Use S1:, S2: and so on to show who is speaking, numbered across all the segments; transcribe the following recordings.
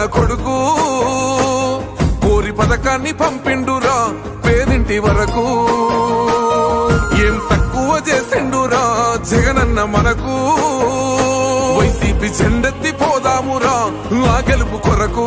S1: రాజన్న కొడుకు. కోరి పథకాన్ని పంపిండురా పేదింటి వరకు. ఏం తక్కువ చేసిండురా జగనన్న మనకు. వైసీపీ చెండెత్తి పోదామురా ఆ గెలుపు కొరకు.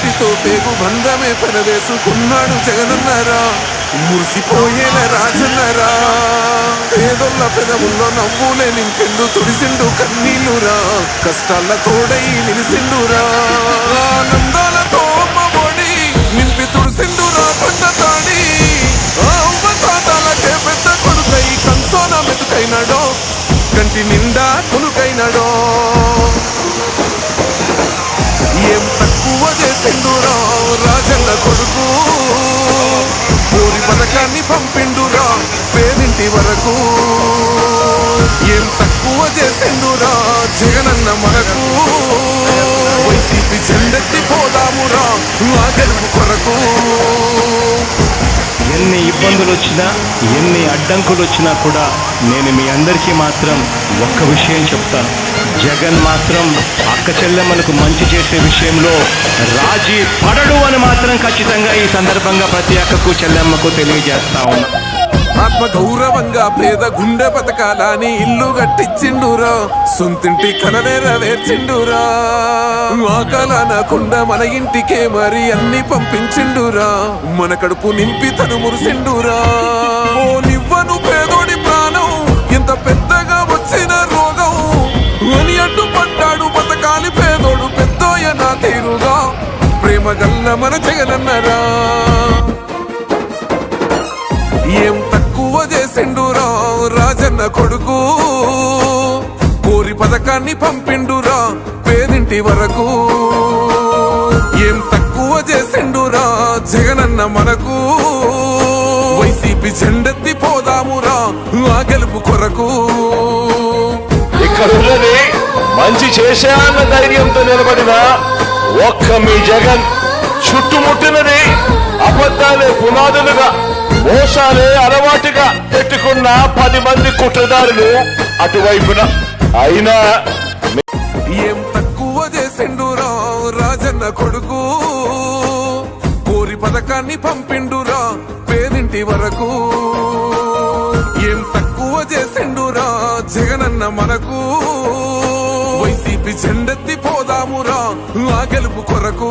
S1: పేదింటితో పేగు బంధమే పెనవేసుకున్నాడు జగనన్నారా. మురిసిపోయేల రాజన్నారా. పేదొల్ల పెదవుల్లో నవ్వులే నింకెండు తుడిసిండు కన్నీళ్ళురా. కష్టాల తోడై నిలిసిండురా. ఆనందాలతో అమ్మఒడి నింపి తుడిసిండురా కొండ తాడి. ఆ తాతాలకే పెద్ద కొడుకై కంసోన మెతుకైనాడో. కంటి నిండా కొనుకైనాడో తక్కువ రాజన్న కొడుకు. ఊరి పథకాన్ని పంపిండురా పేదింటి వరకు. ఏం తక్కువ చేసిండురా జగనన్న మనకు. వైసీపీ చెండెత్తి పోదామురా ఆ గెలుపు కొరకు.
S2: ఎన్ని ఇబ్బందులు వచ్చినా ఎన్ని అడ్డంకులు వచ్చినా కూడా నేను మీ అందరికీ మాత్రం ఒక్క విషయం చెప్తాను. జగన్ మాత్రం అక్క చెల్లెమ్మలకు మంచి చేసే విషయంలో రాజీ పడడు అని మాత్రం ఖచ్చితంగా ఈ సందర్భంగా ప్రతి అక్కకు చెల్లెమ్మకు తెలియజేస్తా ఉన్నా.
S1: ఆత్మ గౌరవంగా పేద గుండె బతకాలని ఇల్లు కట్టించిండురా సొంతింటి కల నెరవేర్చిండురా ఆకలనకుండా మన ఇంటికే మరి అన్ని పంపించిండురా మన కడుపు నింపి తను మురిసిండురా. ప్రేమ మన జగనన్నరా. ఏం తక్కువ చేసిండురా రాజన్న కొడుకు? కోరి పథకాన్ని పంపిండురా పేదింటి వరకు. ఏం తక్కువ చేసిండురా జగనన్న మనకు? వైసీపీ జెండెత్తి పోదామురా ఆ గెలుపు కొరకు.
S3: ఇక్కడ మంచి చేశా అన్న ధైర్యంతో నిలబడిన ఒక్క మీ జగన్. చుట్టుముట్టినది అబద్ధాలే పునాదులుగా మోసాలే అలవాటుగా పెట్టుకున్న పది మంది కుట్రదారులు అటువైపున. అయినా
S1: ఏం తక్కువ చేసిండురా రాజన్న కొడుకు? కోరి పథకాన్ని పంపిండురా పేదింటి వరకు? ఏం తక్కువ చేసిండురా జగనన్న మనకు? వైసీపీ జెండెత్తి పోదామురా ఆ గెలుపు కొరకు?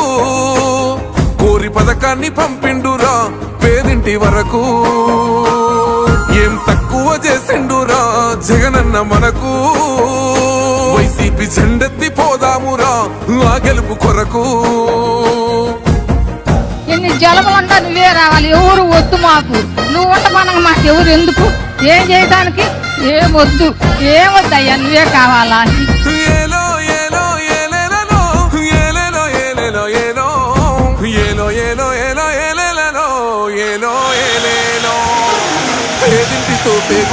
S1: కోరి పంపిండురా. పేదింటి వరకు ఏం తక్కువ చేసిండురా. జగనన్న మనకు వైసీపీ జెండెత్తి పోదామురా. ఆ గెలుపు కొరకు
S4: ఎన్ని నువ్వే రావాలి. ఎవరు వద్దు మాకు. నువ్వు ఉండమనగా మాకు ఎవరు ఎందుకు? ఏం చేయడానికి? ఏం వద్దు. ఏం వద్దయ్యా? నువ్వే కావాలా?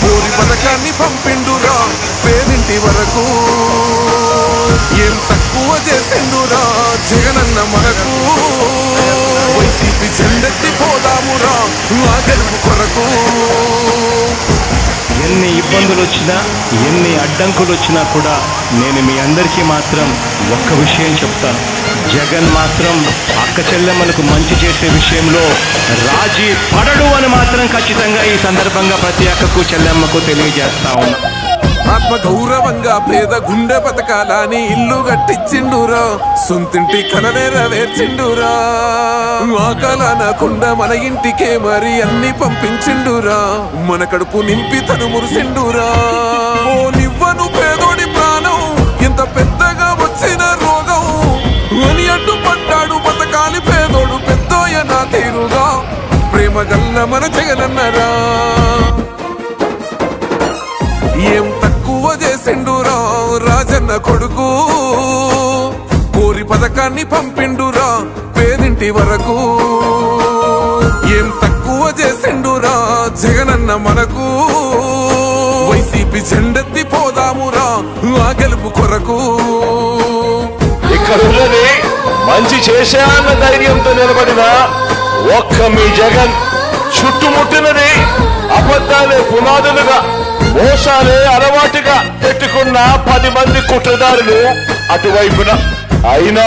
S1: పూరి పథకాన్ని పంపిండురా పేదింటి వరకు. ఏం తక్కువ చేసిండురా జగనన్న మనకు. వైసీపీ చెందెత్తి పోదామురా ఆ గెలుపు కొరకు.
S2: ఎన్ని ఇబ్బందులు వచ్చినా ఎన్ని అడ్డంకులు వచ్చినా కూడా నేను మీ అందరికీ మాత్రం ఒక్క విషయం చెప్తాను జగన్ మాత్రం అక్క చెల్లెమ్మలకు మంచి చేసే విషయంలో రాజీ పడడు అని మాత్రం ఖచ్చితంగా ఈ సందర్భంగా ప్రతి అక్కకు చెల్లెమ్మకు తెలియజేస్తా ఉన్నా.
S1: ఆత్మ గౌరవంగా పేద గుండె బతకాలని ఇల్లు కట్టించిండురా. సొంతింటి కల నెరవేర్చిండురా కుండ మన ఇంటికే మరి అన్ని పంపించిండురా. మన కడుపు నింపి తను మురిసిండురా. ఓ నివ్వను పేదోడి ప్రాణం ఎంత పెద్దగా వచ్చిన రోగం. అని అడ్డుపడ్డాడు బతకాలి పేదోడు పెద్దోయ నా తీరుగా. ప్రేమ గల్ల మన జగనన్నరా. ఏం తక్కువ చేసిండురా రాజన్న కొడుకు. కోరి పథకాన్ని పంపిండురా పేదింటి వరకు. ఏం తక్కువ చేసిండురా జగనన్న మనకు. వైసీపీ జెండెత్తి పోదామురా ఆ గెలుపు కొరకు.
S3: ఇక్కడున్నది మంచి చేశాన్న ధైర్యంతో నిలబడినా ఒక్క మీ జగన్ చుట్టుముట్టినది అబద్ధాలే పునాదులుగా మోసాలే అలవాటుగా పెట్టుకున్న పది మంది కుట్రదారులు అటువైపున. అయినా